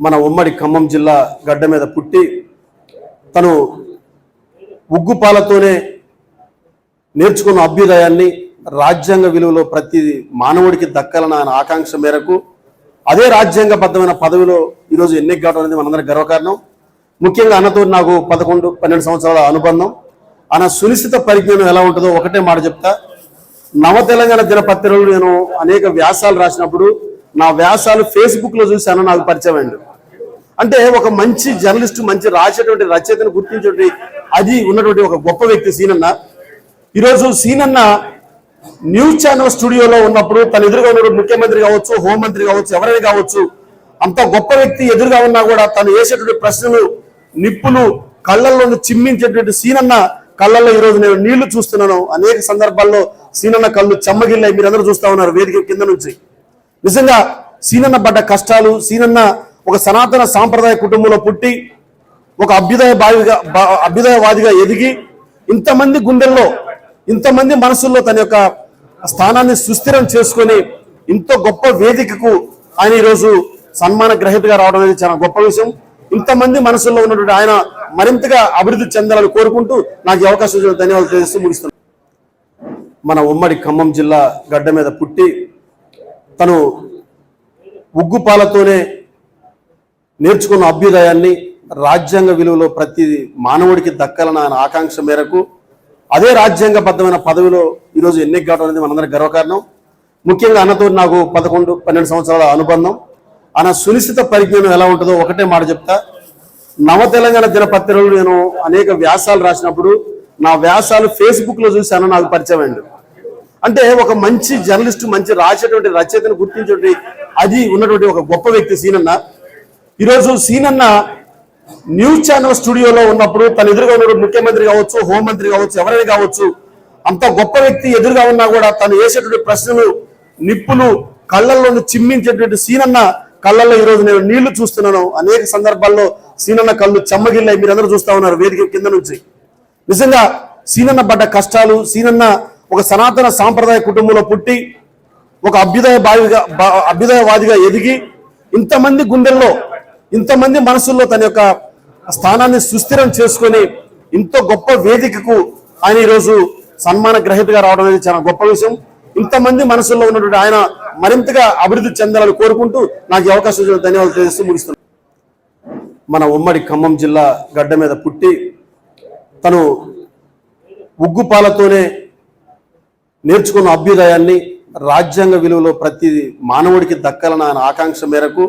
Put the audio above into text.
మన ఉమ్మడి ఖమ్మం జిల్లా గడ్డ మీద పుట్టి తను ఉగ్గుపాలతోనే నేర్చుకున్న అభ్యుదయాన్ని రాజ్యాంగ విలువలో ప్రతి మానవుడికి దక్కాలన్న ఆయన ఆకాంక్ష మేరకు అదే రాజ్యాంగబద్ధమైన పదవిలో ఈరోజు ఎన్నిక కావడం అనేది మనందరి గర్వకారణం. ముఖ్యంగా అన్నతో నాకు పదకొండు పన్నెండు సంవత్సరాల అనుబంధం. ఆయన సునిశ్చిత పరిజ్ఞానం ఎలా ఉంటుందో ఒకటే మాట చెప్తా. నవ తెలంగాణ దినపత్రికలు నేను అనేక వ్యాసాలు రాసినప్పుడు నా వ్యాసాలు ఫేస్బుక్లో చూశాను నాకు పరిచయం అయింది. అంటే ఒక మంచి జర్నలిస్ట్ మంచి రాసేటువంటి రచయితను గుర్తించేటువంటి అది ఉన్నటువంటి ఒక గొప్ప వ్యక్తి సీనన్న. ఈరోజు సీనన్న న్యూస్ ఛానల్ స్టూడియోలో ఉన్నప్పుడు తన ఎదురుగా ఉన్నటువంటి ముఖ్యమంత్రి కావచ్చు హోంమంత్రి కావచ్చు ఎవరైనా కావచ్చు అంత గొప్ప వ్యక్తి ఎదురుగా ఉన్నా కూడా తను వేసేటువంటి ప్రశ్నలు నిప్పులు కళ్ళల్లో చిమ్మించేటువంటి సీనన్న కళ్ళల్లో ఈరోజు నేను నీళ్ళు చూస్తున్నాను. అనేక సందర్భాల్లో సీనన్న కళ్ళు చెమ్మగిల్లాయి. మీరందరూ చూస్తా ఉన్నారు వేదిక కింద నుంచి. నిజంగా సీనన్న పడ్డ కష్టాలు సీనన్న ఒక సనాతన సాంప్రదాయ కుటుంబంలో పుట్టి ఒక అభ్యుదయ బావిగా అభ్యుదయవాదిగా ఎదిగి ఇంతమంది గుండెల్లో ఇంతమంది మనసుల్లో తన యొక్క స్థానాన్ని సుస్థిరం చేసుకొని ఇంత గొప్ప వేదికకు ఆయన ఈరోజు సన్మాన గ్రహీతగా రావడం అనేది చాలా గొప్ప విషయం. ఇంతమంది మనసుల్లో ఉన్నటువంటి ఆయన మరింతగా అభివృద్ధి చెందాలని కోరుకుంటూ నాకు అవకాశం ధన్యవాదాలు తెలియజేస్తూ ముగిస్తున్నాను. మన ఉమ్మడి ఖమ్మం జిల్లా గడ్డ మీద పుట్టి తను ఉగ్గుపాలతోనే నేర్చుకున్న అభ్యుదయాన్ని రాజ్యాంగ విలువలో ప్రతి మానవుడికి దక్కాలన్న ఆయన ఆకాంక్ష మేరకు అదే రాజ్యాంగబద్ధమైన పదవిలో ఈరోజు ఎన్నిక కావడం అనేది మనందరి గర్వకారణం. ముఖ్యంగా అన్నతో నాకు పదకొండు పన్నెండు సంవత్సరాల అనుబంధం. ఆయన సునిశ్చిత పరిజ్ఞానం ఎలా ఉంటుందో ఒకటే మాట చెప్తా. నవ తెలంగాణ దినపత్రికలు నేను అనేక వ్యాసాలు రాసినప్పుడు నా వ్యాసాలు ఫేస్బుక్లో చూశాను నాకు పరిచయం అండి అంటే ఒక మంచి జర్నలిస్ట్ మంచి రాసేటువంటి రచయితను గుర్తించేటువంటి అది ఉన్నటువంటి ఒక గొప్ప వ్యక్తి సీనన్న. ఈరోజు సీనన్న న్యూస్ ఛానల్ స్టూడియోలో ఉన్నప్పుడు తన ఎదురుగా ఉన్న ముఖ్యమంత్రి కావచ్చు హోంమంత్రి కావచ్చు ఎవరైనా కావచ్చు అంత గొప్ప వ్యక్తి ఎదురుగా ఉన్నా కూడా తను వేసేటువంటి ప్రశ్నలు నిప్పులు కళ్ళల్లో చిమ్మించేటువంటి సీనన్న కళ్ళల్లో ఈరోజు నేను నీళ్ళు చూస్తున్నాను. అనేక సందర్భాల్లో సీనన్న కళ్ళు చెమ్మగిల్లాయి. మీరందరూ చూస్తా ఉన్నారు వేదిక కింద నుంచి. నిజంగా సీనన్న పడ్డ కష్టాలు సీనన్న ఒక సనాతన సాంప్రదాయ కుటుంబంలో పుట్టి ఒక అభ్యుదయ బావిగా అభ్యుదయవాదిగా ఎదిగి ఇంతమంది గుండెల్లో ఇంతమంది మనసుల్లో తన యొక్క స్థానాన్ని సుస్థిరం చేసుకొని ఇంత గొప్ప వేదికకు ఆయన ఈరోజు సన్మాన గ్రహీతగా రావడం అనేది చాలా గొప్ప విషయం. ఇంతమంది మనసుల్లో ఉన్నటువంటి ఆయన మరింతగా అభివృద్ధి చెందాలని కోరుకుంటూ నాకు ఈ అవకాశం ఇచ్చిన ధన్యవాదాలు తెలియజేస్తూ ముగిస్తున్నాను. మన ఉమ్మడి ఖమ్మం జిల్లా గడ్డ మీద పుట్టి తను ఉగ్గుపాలతోనే నేర్చుకున్న అభ్యుదయాన్ని రాజ్యాంగ విలువలో ప్రతి మానవుడికి దక్కాలన్న ఆకాంక్ష మేరకు